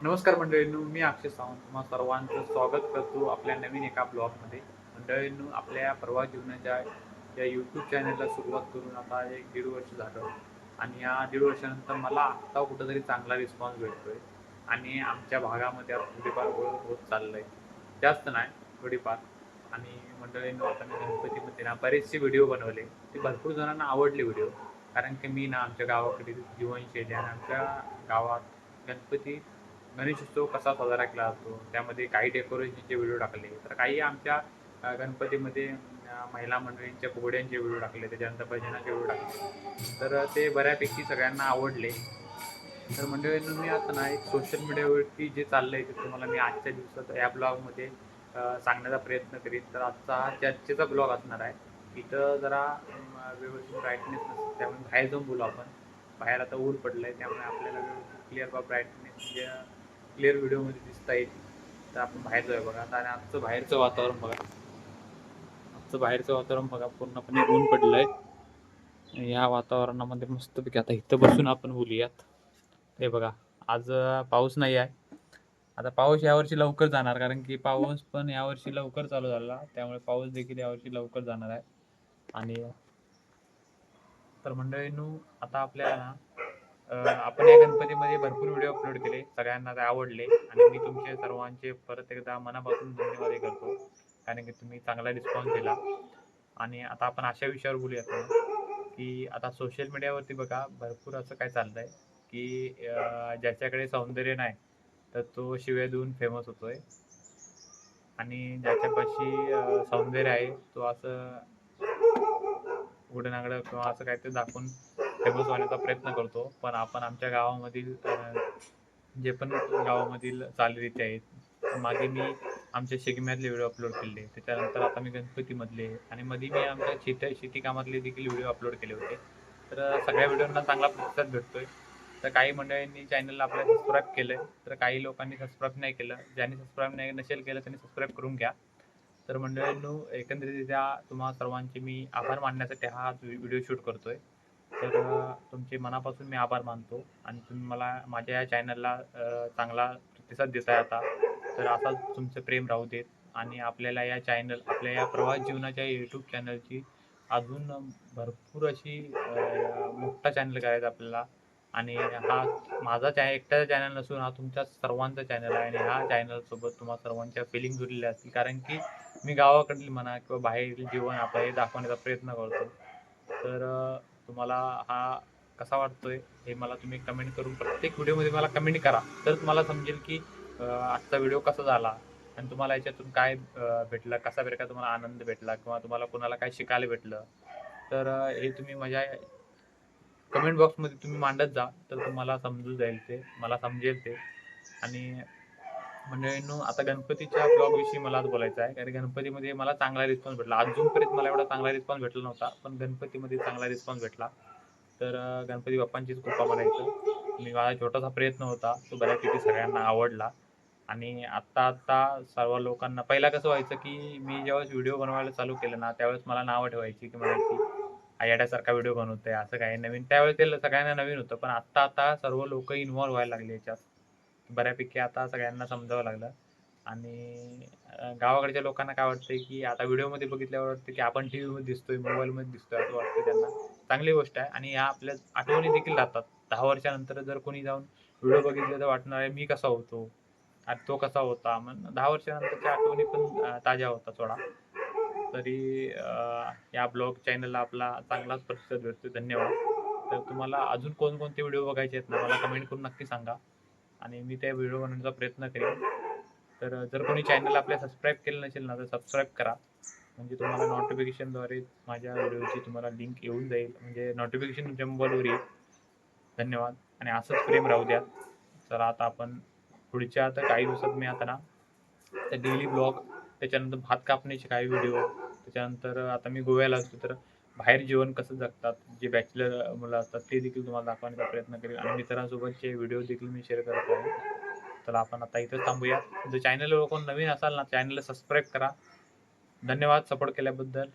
नमस्कार मंडळींनो मी अक्षय सावंत तुम्हा सर्वांचं स्वागत करतो आपल्या नवीन एका ब्लॉगमध्ये. मंडळींनो आपल्या प्रवास जीवनाच्या या यूट्यूब चॅनलला सुरुवात करून आता एक दीड वर्ष झालं आणि या दीड वर्षानंतर मला आत्ता कुठंतरी चांगला रिस्पॉन्स भेटतोय आणि आमच्या भागामध्ये आता थोडीफार ओळख होत चाललंय. जास्त नाही थोडीफार. आणि मंडळींनो आता मी गणपतीमध्ये ना बरेचसे व्हिडिओ बनवले. ते भरपूर जणांना आवडले व्हिडिओ कारण की मी ना आमच्या गावाकडे जीवनशैली आणि आमच्या गावात गणपती गणेशोत्सव कसा साजरा केला जातो? त्यामध्ये काही डेकोरेशनचे व्हिडिओ टाकले. तर काही आमच्या गणपतीमध्ये महिला मंडळींच्या फुगड्यांचे व्हिडिओ टाकले त्याच्यानंतर भजनाचे व्हिडिओ टाकले तर ते बऱ्यापैकी सगळ्यांना आवडले. तर मंडळींना मी आता ना एक सोशल मीडियावरती जे चाललं आहे ते तुम्हाला मी आजच्या दिवसात या ब्लॉगमध्ये सांगण्याचा प्रयत्न करीन. तर आजचा हा चर्चेचा ब्लॉग असणार आहे. इथं जरा व्यवस्थित ब्राईटनेस नसते त्यामुळे बाहेर जाऊन बोलू आपण. बाहेर आता ऊन आहे त्यामुळे आपल्याला व्यवस्थित क्लिअर बा ब्राईटनेस म्हणजे क्लिअर व्हिडिओमध्ये दिसता येईल. तर आपण बाहेर जाऊया बघा. आता आणि आजचं बाहेरचं वातावरण बघा. आजचं बाहेरचं वातावरण बघा. पूर्णपणे ऊन पडलं आहे या वातावरणामध्ये मस्तपैकी आता इथं बसून आपण बोलूयात. हे बघा. आज पाऊस नाही आहे. आता पाऊस यावर्षी लवकर जाणार. कारण की पाऊस पण यावर्षी लवकर चालू झाला. त्यामुळे पाऊस देखील यावर्षी लवकर जाणार आहे. आणि तर मंडळींनू आता आपल्याला ना आपण या गणपतीमध्ये भरपूर व्हिडिओ अपलोड केले. सगळ्यांना ते आवडले. आणि मी तुमचे सर्वांचे परत एकदा मनापासून धन्यवाद करतो. कारण की तुम्ही चांगला रिस्पॉन्स दिला. आणि आता आपण अशा विषयावर बोलूयात की आता सोशल मीडियावरती बघा भरपूर असं काय चाललंय की ज्याच्याकडे सौंदर्य नाही तर तो शिव्या देऊन फेमस होतोय. आणि ज्याच्यापाशी सौंदर्य आहे तो असं उघडनागडं किंवा असं काहीतरी दाखवून फेमस होण्याचा प्रयत्न करतो. पण आपण आमच्या गावामधील जे पण गावामधील चालीरीती आहेत मागे मी आमच्या शेगम्यातले व्हिडिओ अपलोड केले. त्याच्यानंतर आता मी गणपतीमधले आणि मध्ये मी आमच्या शेती शेती कामातले देखील व्हिडिओ अपलोड केले होते. तर सगळ्या व्हिडिओंना चांगला प्रतिसाद भेटतोय. तर काही मंडळींनी चॅनलला आपल्या सबस्क्राईब केलंय. तर काही लोकांनी सबस्क्राईब नाही केलं. ज्यांनी सबस्क्राईब नाही नसेल केलं त्यांनी सबस्क्राईब करून घ्या. तर मंडळींनो एकंदरीतरित्या तुम्हा सर्वांचे मी आभार मानण्यासाठी हा व्हिडिओ शूट करतोय. तर तुमचे मनापासून मी आभार मानतो आणि तुम्ही मला माझ्या या चॅनलला चांगला प्रतिसाद देताय आता. तर असाच तुमचं प्रेम राहू देत आणि आपल्याला या चॅनल आपल्या या प्रवास जीवनाच्या यूट्यूब चॅनलची अजून भरपूर अशी मोठा चॅनल करायचा आपल्याला. आणि हा माझा चॅ एकट्याचा चॅनल नसून हा तुमच्या सर्वांचा चॅनल आहे आणि ह्या चॅनलसोबत तुम्हाला सर्वांच्या फिलिंग जुळलेल्या असतील. कारण की मी गावाकडली म्हणा किंवा बाहेरील जीवन आपलं हे दाखवण्याचा प्रयत्न करतो. तर तुम्हाला हा कसा वाटतोय हे मला तुम्ही कमेंट करून प्रत्येक व्हिडिओमध्ये मला कमेंट करा. तर तुम्हाला समजेल की आजचा व्हिडिओ कसा झाला आणि तुम्हाला याच्यातून काय भेटलं कसा प्रकारे तुम्हाला आनंद भेटला किंवा तुम्हाला कोणाला काय शिकायला भेटलं. तर हे तुम्ही माझ्या कमेंट बॉक्समध्ये तुम्ही मांडत जा. तर तुम्हाला समजून जाईल ते मला समजेल ते. आणि मंडळींनो आता गणपतीच्या ब्लॉग विषयी मला आज बोलायचं आहे. कारण गणपतीमध्ये मला चांगला रिस्पॉन्स भेटला. अजूनपर्यंत मला एवढा चांगला रिस्पॉन्स भेटला नव्हता पण गणपतीमध्ये चांगला रिस्पॉन्स भेटला. तर गणपती बाप्पांचीच कृपा म्हणायचं. मी माझा छोटासा प्रयत्न होता तो बऱ्यापैकी सगळ्यांना आवडला. आणि आत्ता आत्ता सर्व लोकांना पहिला कसं व्हायचं की मी ज्यावेळेस व्हिडिओ बनवायला चालू केलं ना त्यावेळेस मला नावं ठेवायची की म्हणायची आयाड्यासारखा व्हिडिओ बनवतोय असं काही नवीन. त्यावेळेस ते सगळ्यांना नवीन होतं पण आत्ता आता सर्व लोक इन्व्हॉल्व्ह व्हायला लागले याच्यात. बऱ्यापैकी आता सगळ्यांना समजावं लागलं. आणि गावाकडच्या लोकांना काय वाटतंय की आता व्हिडिओमध्ये बघितल्यावर वाटतं की आपण टी व्हीमध्ये दिसतोय मोबाईलमध्ये दिसतोय असं वाटतं त्यांना. चांगली गोष्ट आहे. आणि या आपल्या आठवणी देखील राहतात. दहा वर्षानंतर जर कोणी जाऊन व्हिडिओ बघितले तर वाटणार आहे मी कसा होतो? आणि तो कसा होता? मग दहा वर्षानंतरच्या आठवणी पण ताज्या होता थोडा तरी या ब्लॉग चॅनलला आपला चांगलाच प्रतिसाद भेटतो धन्यवाद. तर तुम्हाला अजून कोणकोणते व्हिडिओ बघायचे आहेत ना मला कमेंट करून नक्की सांगा. आणि मी त्या व्हिडिओ बनवण्याचा प्रयत्न करेन. तर जर कोणी चॅनल आपल्या सबस्क्राईब केलं नसेल ना तर सबस्क्राईब करा. म्हणजे तुम्हाला नोटिफिकेशनद्वारे माझ्या व्हिडिओची तुम्हाला लिंक येऊन जाईल. म्हणजे नोटिफिकेशन तुमच्या मोबाईलवर येईल धन्यवाद. आणि असंच प्रेम राहू द्या. तर आता आपण पुढच्या आता काही दिवसात मी आता ना डेली ब्लॉग त्याच्यानंतर भात कापण्याचे काही व्हिडिओ त्याच्यानंतर आता मी गोव्याला असतो तर बाहेर जीवन कसं जगतात? जे बॅचलर मुलं असतात ते देखील तुम्हाला दाखवण्याचा प्रयत्न करेल. आणि मित्रांसोबतचे व्हिडिओ देखील मी शेअर करत आहे. तर आपण आता इथंच थांबूया जर चॅनलवर कोण नवीन असाल ना चॅनलला सबस्क्राईब करा. धन्यवाद सपोर्ट केल्याबद्दल.